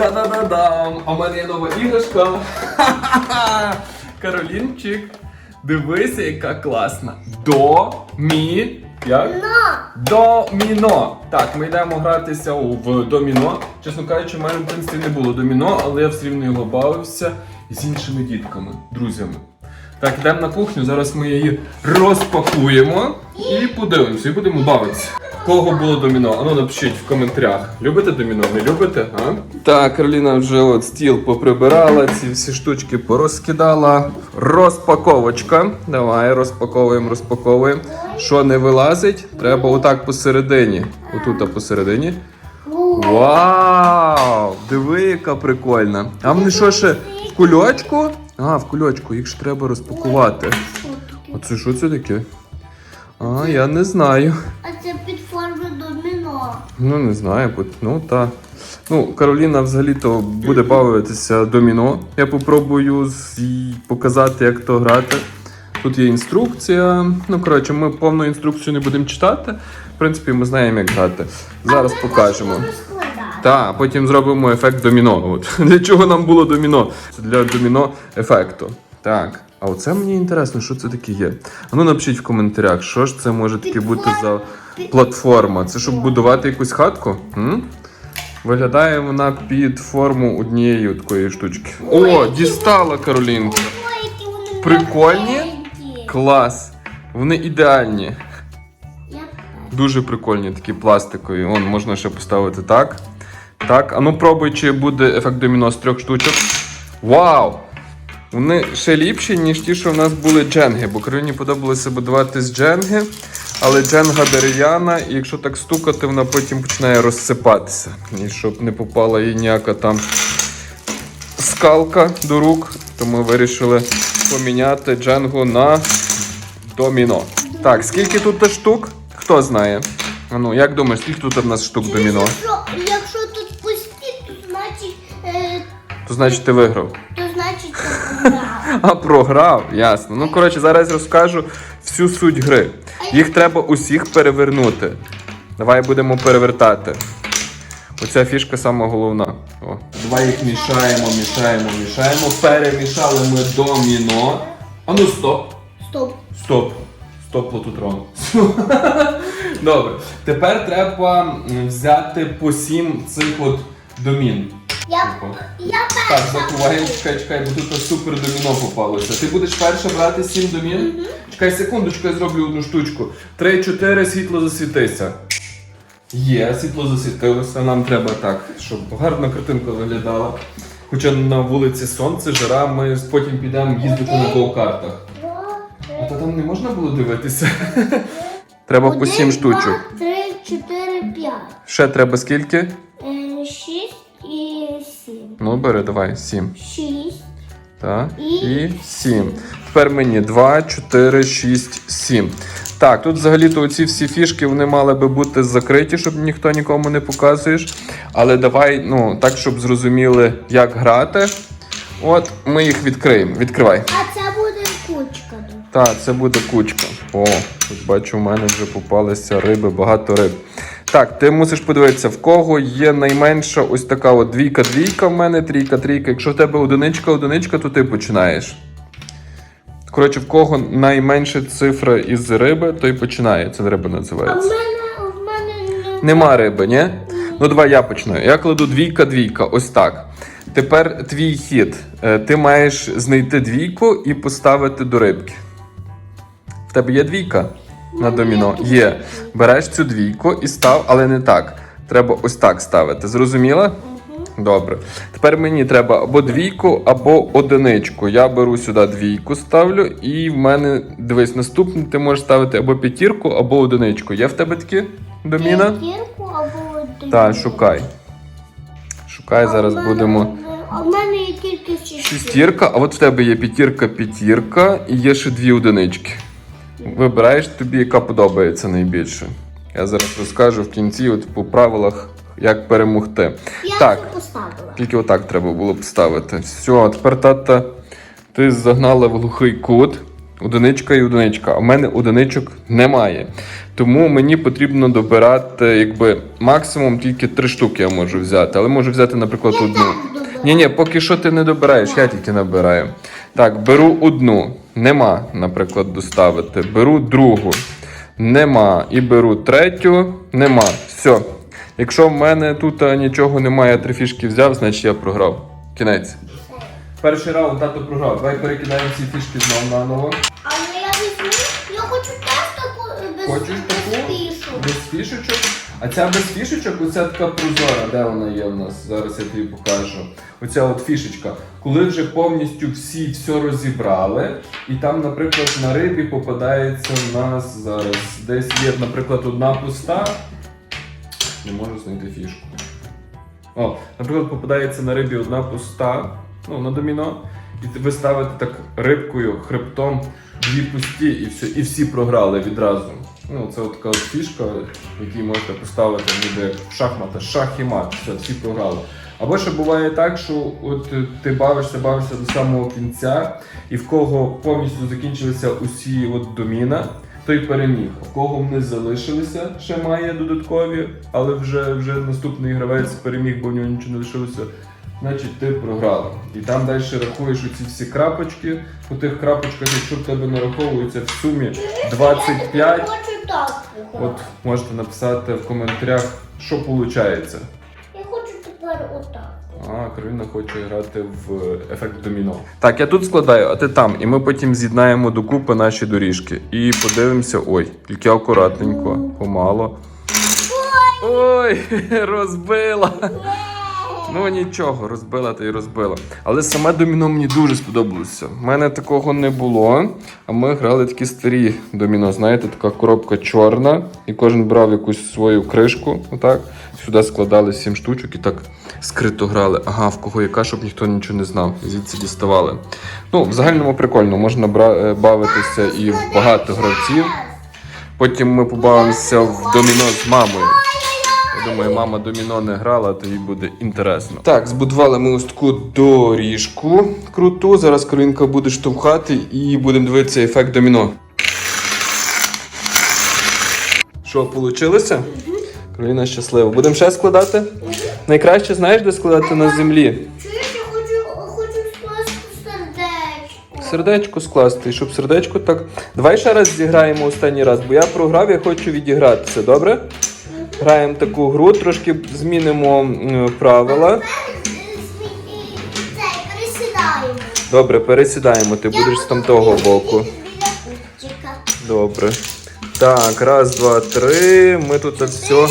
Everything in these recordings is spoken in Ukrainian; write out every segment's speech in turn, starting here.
Та-да-да-дам! А в мене є нова іграшка. Каролінчик, дивися, яка класна. До мі. Як? Доміно. Так, ми йдемо гратися в доміно. Чесно кажучи, в мене в принципі не було доміно, але я все рівно його бавився з іншими дітками, друзями. Так, йдемо на кухню, зараз ми її розпакуємо і подивимося, і будемо бавитися. Кого було доміно? Ану напишіть в коментарях. Любите доміно? Не любите? А? Так, Кароліна вже от стіл поприбирала, ці всі штучки порозкидала. Розпаковочка. Давай, розпаковуємо, розпаковуємо. Що не вилазить, треба отак посередині. Отут посередині. Вау! Диви, яка прикольна. А вони що ще в кульочку? А, в кульочку, їх ж треба розпакувати. А це що це таке? А, я не знаю. А це. Ну, не знаю, бо- ну та. Ну, Кароліна взагалі-то буде бавитися доміно. Я попробую показати, як то грати. Тут є інструкція. Ну, коротше, ми повну інструкцію не будемо читати. В принципі, ми знаємо, як грати. Зараз покажемо. Розкладати. Так, потім зробимо ефект доміно. От. Для чого нам було доміно? Це для доміно ефекту. Так. А оце мені інтересно, що це таке є. А ну напишіть в коментарях, що ж це може таке бути за платформа. Це щоб будувати якусь хатку? М? Виглядає вона під форму однієї такої штучки. О, дістала Каролінка. Прикольні? Клас! Вони ідеальні. Дуже прикольні такі пластикові. Вон можна ще поставити так. Так, а ну пробуй, чи буде ефект доміно з трьох штучок. Вау! Вони ще ліпші, ніж ті, що в нас були дженги, бо Кароліні подобалося будувати з дженги, але дженга дерев'яна, і якщо так стукати, вона потім починає розсипатися. І щоб не попала їй ніяка там скалка до рук, то ми вирішили поміняти дженгу на доміно. Так, скільки тут штук? Хто знає? А ну, як думаєш, скільки тут у нас штук доміно? Якщо, тут пусті, то значить, е, То значить ти виграв. то значить програв. А програв, ясно. Ну, коротше, зараз розкажу всю суть гри. Їх треба усіх перевернути. Давай будемо перевертати. Оця фішка сама головна. О. Давай їх мішаємо, мішаємо, мішаємо. Перемішали ми доміно. А ну стоп. Стоп. Стоп. Стоп, лототрон. Добре. Тепер треба взяти по сім цих от домін. Я, я Так, перша. заховаємо, чекай, чекай, бо тут супер доміно попалося. Ти будеш перша брати сім домін? Чекай секундочку, я зроблю одну штучку. Три-чотири, світло засвітися. Є, світло засвітилося. Нам треба так, щоб гарна картинка виглядала. Хоча на вулиці сонце, жара, ми потім підемо їздити на гоу-картах. А то там не можна було дивитися. Треба по сім штучок. Три, чотири, п'ять. Ще треба скільки? Ну, бери, давай, сім. Шість. Так. І- 7. Тепер мені 2, 4, 6, 7. Так, тут взагалі-то оці всі фішки вони мали би бути закриті, щоб ніхто нікому не показуєш. Але давай, ну, так, щоб зрозуміли, як грати. От, ми їх відкриємо. Відкривай. А це буде кучка. Так, це буде кучка. О, тут бачу, у мене вже попалися риби, багато риб. Так, ти мусиш подивитися, в кого є найменша ось така от двійка-двійка в мене, трійка-трійка. Якщо в тебе одиничка-одиничка, то ти починаєш. Коротше, в кого найменша цифра із риби, той починає. Це риба А в називається. мене, в мене Нема риби, ні? Ну давай я почну. Я кладу двійка-двійка, ось так. Тепер твій хід. Е, Ти маєш знайти двійку і поставити до рибки. В тебе є двійка на доміно? Є. Береш цю двійку і став, але не так. Треба ось так ставити. Зрозуміла? Добре. Тепер мені треба або двійку, або одиничку. Я беру сюди двійку, ставлю, і в мене, дивись, наступний ти можеш ставити або п'ятірку, або одиничку. Є в тебе такі доміна? П'ятірку або дві. Так, шукай. Шукай, зараз будемо. А в мене є тільки шість. Шестірка, а от в тебе є п'ятірка, п'ятірка і є ще дві одинички. Вибираєш тобі, яка подобається найбільше. Я зараз розкажу в кінці, от по правилах, як перемогти. Я Так. поставила. Тільки отак треба було б ставити. Все, а тепер тата, ти загнала в глухий кут. Одиничка і одиничка. А в мене одиничок немає. Тому мені потрібно добирати, якби максимум тільки три штуки я можу взяти, але можу взяти, наприклад, Я одну. Ні, ні, поки що ти не добираєш, я тільки набираю. Так, беру одну, нема, наприклад, доставити. Беру другу, нема. І беру третю, нема. Все. Якщо в мене тут нічого немає, я три фішки взяв, значить я програв. Кінець. Перший раунд тато програв. Давай перекидаємо ці фішки знову наново. Фішечок. А ця без фішечок, оця така прозора, де вона є в нас? Зараз я тобі покажу. Оця от фішечка. Коли вже повністю всі все розібрали, і там, наприклад, на рибі попадається в нас зараз. Десь є, наприклад, одна пуста. Не можу знайти фішку. О, наприклад, попадається на рибі одна пуста, ну, на доміно, і ви ставите так рибкою, хребтом, дві пусті, і все, і всі програли відразу. Ну, це от така от фішка, якій можете поставити ніби як в шахмати, шах і мат, все, всі програли. Або ще буває так, що от е, ти бавишся, бавишся до самого кінця, і в кого повністю закінчилися усі от доміна, той переміг. В кого вони залишилися, ще має додаткові, але вже, вже наступний гравець переміг, бо в нього нічого не лишилося. Значить, ти програла. І там далі рахуєш оці всі крапочки. По тих крапочках, якщо в тебе нараховується в сумі 25, Я хочу так пограти. от можете написати в коментарях, що виходить. Я хочу тепер отак. А, Кароліна хоче грати в ефект доміно. Так, я тут складаю, а ти там. І ми потім з'єднаємо докупи наші доріжки. І подивимося. Ой, тільки акуратненько, помало. Ой, розбила. Ну нічого, розбила та й розбила. Але саме доміно мені дуже сподобалося. У мене такого не було. А ми грали такі старі доміно. Знаєте, така коробка чорна, і кожен брав якусь свою кришку. Отак. Сюди складали сім штучок і так скрито грали. Ага, в кого яка, щоб ніхто нічого не знав. Звідси діставали. Ну, в загальному прикольно, можна бра- е, бавитися і в багато гравців. Потім ми побавимося в доміно з мамою. Я думаю, мама доміно не грала, то їй буде інтересно. Так, збудували ми ось таку доріжку круту. Зараз Каролінка буде штовхати і будемо дивитися ефект доміно. Що, вийшло? Кароліна щаслива. Будемо ще складати? Найкраще знаєш, де складати на землі? Чуєш, я хочу, хочу скласти сердечко. Сердечко скласти, і щоб сердечко так. Давай ще раз зіграємо останній раз, бо я програв, я хочу відігратися, добре? Граємо таку гру, трошки змінимо правила. Добре, пересідаємо, ти будеш з там того боку. Добре. Так, раз, два, три. Ми тут все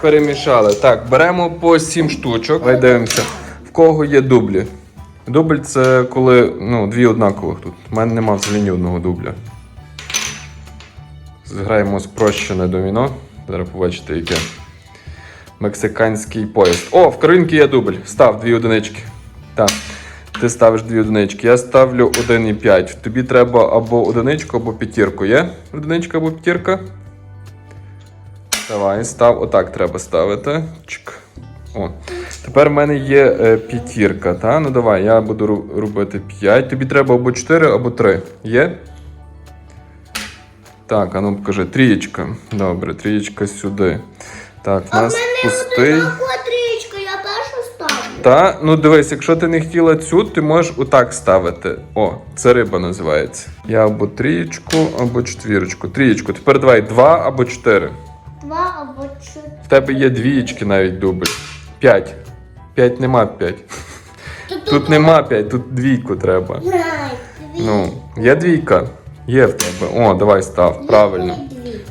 перемішали. Так, беремо по сім штучок. Давай дивимося, в кого є дублі. Дубль це коли ну, дві однакових тут. У мене нема взагалі ні одного дубля. Зграємо спрощене доміно. Зараз побачите, яке. Мексиканський поїзд. О, в Каролінки є дубль. Став дві одинички. Так. Ти ставиш дві одинички. Я ставлю 1,5. Тобі треба або одиничку, або п'ятірку. Є? Одиничка або п'ятірка? Давай, став. Отак треба ставити. Чик. О. Тепер в мене є е, п'ятірка? Ну давай, я буду робити 5. Тобі треба або 4, або 3. Є? Так, а ну покажи, трієчка. Добре, трієчка сюди. Так, в нас мене пустий. квадричка, я першу ставлю. Та, ну дивись, якщо ти не хотіла цю, ти можеш отак ставити. О, це риба називається. Я або трієчку, або четвірочку. Трієчку. Тепер давай два або чотири. Два або чотири. В тебе є двієчки навіть дубль. П'ять. П'ять нема п'ять. Тут, Тут нема п'ять, тут двійку треба. Дві. Ну, є двійка. Є в тебе. О, давай став. Правильно.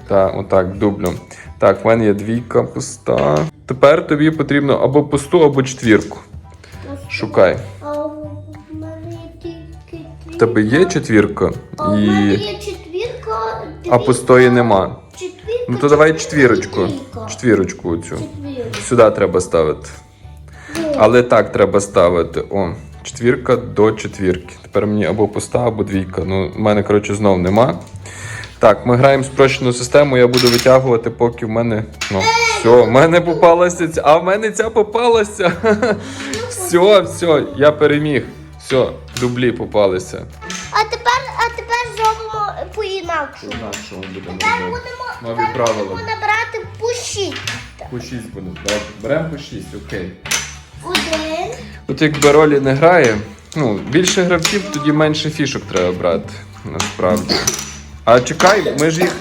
Так, отак, дублем. Так, в мене є двійка пуста. Тепер тобі потрібно або пусту, або четвірку. Шукай. А у мене є тільки дві. В тебе є четвірка А у мене і. є четвірка. А двійка, пустої нема. Четвірка. Ну то давай четвірка, четвірочку. Четвірочку оцю. Четвірка. Сюди треба ставити. Ну, Але так треба ставити. О, четвірка до четвірки. Тепер мені або пуста, або двійка. Ну, в мене, коротше, знов нема. Так, ми граємо спрощену систему, я буду витягувати, поки в мене. Ну, все, в мене попалася ця. А в мене ця попалася. Все, все, я переміг. Все, дублі попалися. А тепер, а тепер зробимо по-інакшому. Будемо Тепер робити. будемо, Нові тепер правила. будемо набрати по шість. По 6 буде. Беремо по 6, окей. Один. От якби ролі не грає, ну, більше гравців, тоді менше фішок треба брати, насправді. А чекай, ми ж їх.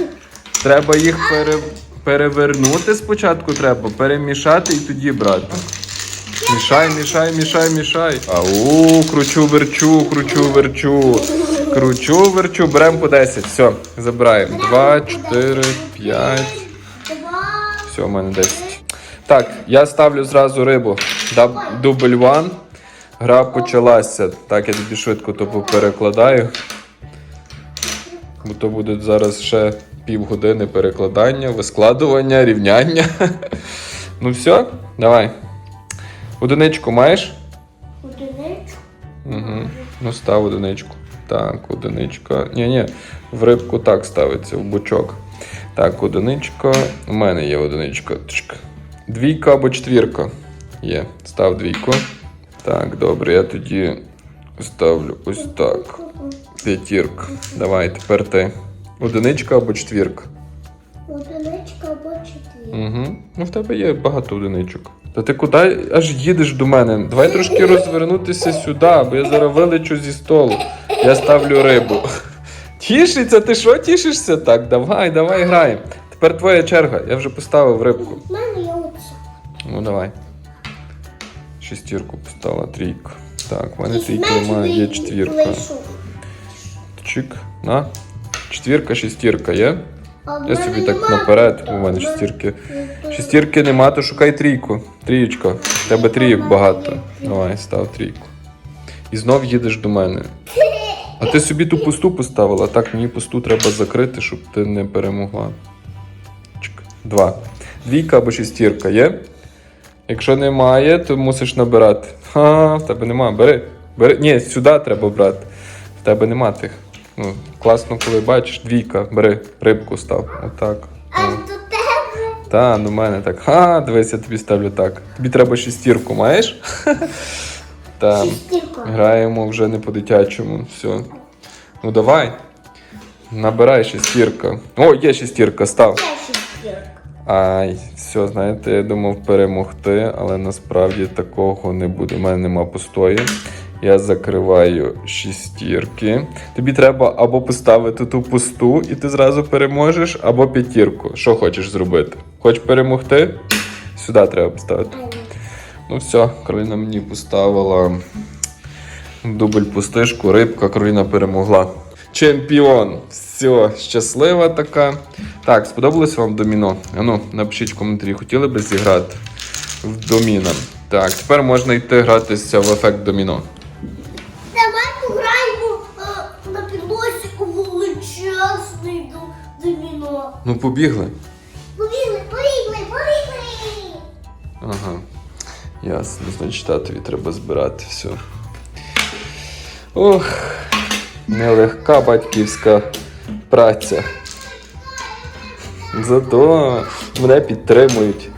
Треба їх пере, перевернути спочатку треба, перемішати і тоді брати. Мішай, мішай, мішай, мішай. Ау, кручу, верчу, кручу, верчу. Кручу, верчу, беремо по 10. Все, забираємо. 2, 4, 5. Все, у мене 10. Так, я ставлю зразу рибу. Дубль ван. Гра почалася. Так, я тобі швидко то перекладаю. Бо то буде зараз ще півгодини перекладання, вискладування, рівняння. Ну все, давай. Одиничку маєш? Одиничку. Угу. Ну став одиничку. Так, одиничка. Ні, ні, в рибку так ставиться, в бучок. Так, одиничка. У мене є одиничка. Двійка або четвірка. Є. Став двійку. Так, добре, я тоді ставлю ось так. П'ятірка. Давай, тепер ти. Одиничка або четвірка. Одиничка або чотири. Угу. Ну, в тебе є багато одиничок. Та ти куди аж їдеш до мене? Давай трошки розвернутися сюди, бо я зараз вилечу зі столу. Я ставлю рибу. Тішиться, ти що тішишся так? Давай, давай граємо. Тепер твоя черга, я вже поставив рибку. У мене є. Ну давай. Шестірку поставила, трійку. Так, в мене трійки немає, є четвірка. Чик, на. Четвірка, шестірка є. Я собі так наперед, у мене шестірки. Шестірки нема, то шукай трійку. Трієчка. В тебе трійок багато. Давай, став трійку. І знов їдеш до мене. А ти собі ту пусту поставила. Так, мені пусту треба закрити, щоб ти не перемогла. Чик. Два. Двійка або шестірка є? Якщо немає, то мусиш набирати. Ха, в тебе нема. Бери. Бери. Ні, сюди треба брати. В тебе нема тих. Ну, класно, коли бачиш, двійка, бери, рибку став. Отак. А до тебе? Та, до мене так. Ха, дивись, я тобі ставлю так. Тобі треба шестірку, маєш? Там. Шістірка. Граємо вже не по-дитячому. Все. Ну давай. Набирай шестірка. О, є шестірка, став. Це шістірка. Ай, все, знаєте, я думав перемогти, але насправді такого не буде. У мене нема пустої. Я закриваю шістірки. Тобі треба або поставити ту пусту, і ти зразу переможеш, або п'ятірку. Що хочеш зробити? Хочеш перемогти? Сюди треба поставити. Ну все, Кароліна мені поставила дубль пустишку, рибка, Кароліна перемогла. Чемпіон! Все, щаслива така. Так, сподобалось вам доміно? Ану, напишіть в коментарі, хотіли би зіграти в доміно. Так, тепер можна йти гратися в ефект доміно. Давай пограємо е, на підлозі у величезний доміно. Ну, побігли. Побігли, побігли, побігли. Ага. Ясно, значить татові треба збирати все. Ох, нелегка батьківська праця. Зато мене підтримують.